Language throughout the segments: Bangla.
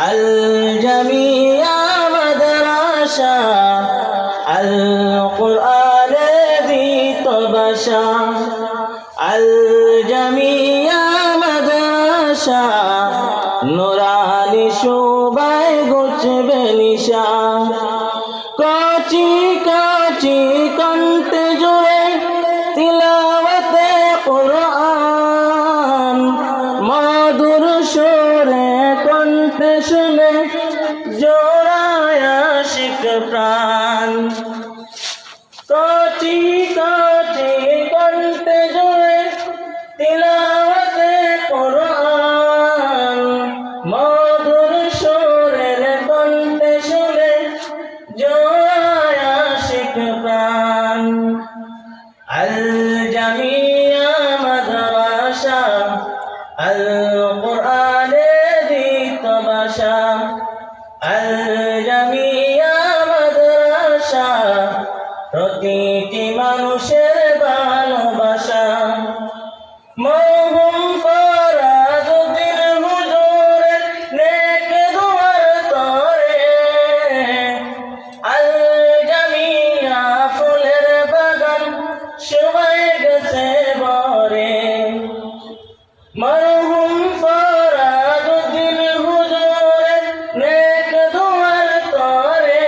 الجميع مدرسة القرآن ذي طبشة الجميع مدرسة نوراني شوباي قتب نشا قتب الجميع مدرسة القرآن ذي طبشة الجميع মাদ্রাসা প্রতিটি মানুষের ভালোবাসা মহুম ফরাজুদ্দিন মরহুম ফরাজুদ্দিন হুজুরের নেক দুয়ার তরে।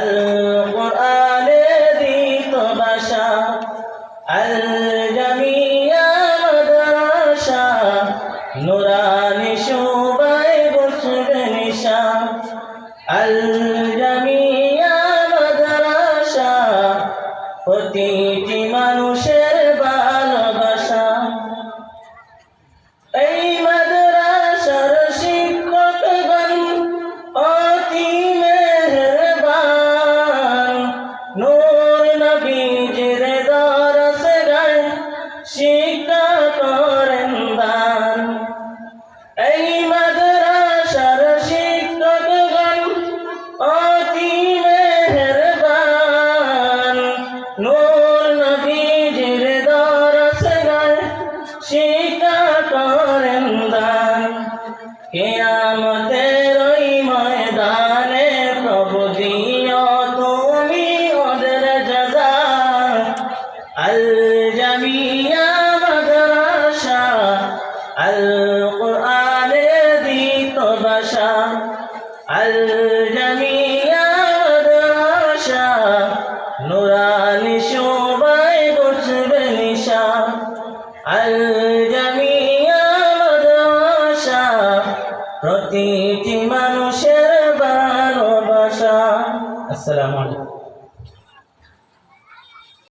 আল কোরআনে দিত আল জামিয়া মাদ্রাসা নুরানি শোভায় বসবে নিশা আল জামিয়া মাদ্রাসা নুরানি শোভায় বসবে নিশা। আল জামিয়া মাদ্রাসা প্রতিটি মানুষের ভালোবাসা। আসসালামু আলাইকুম।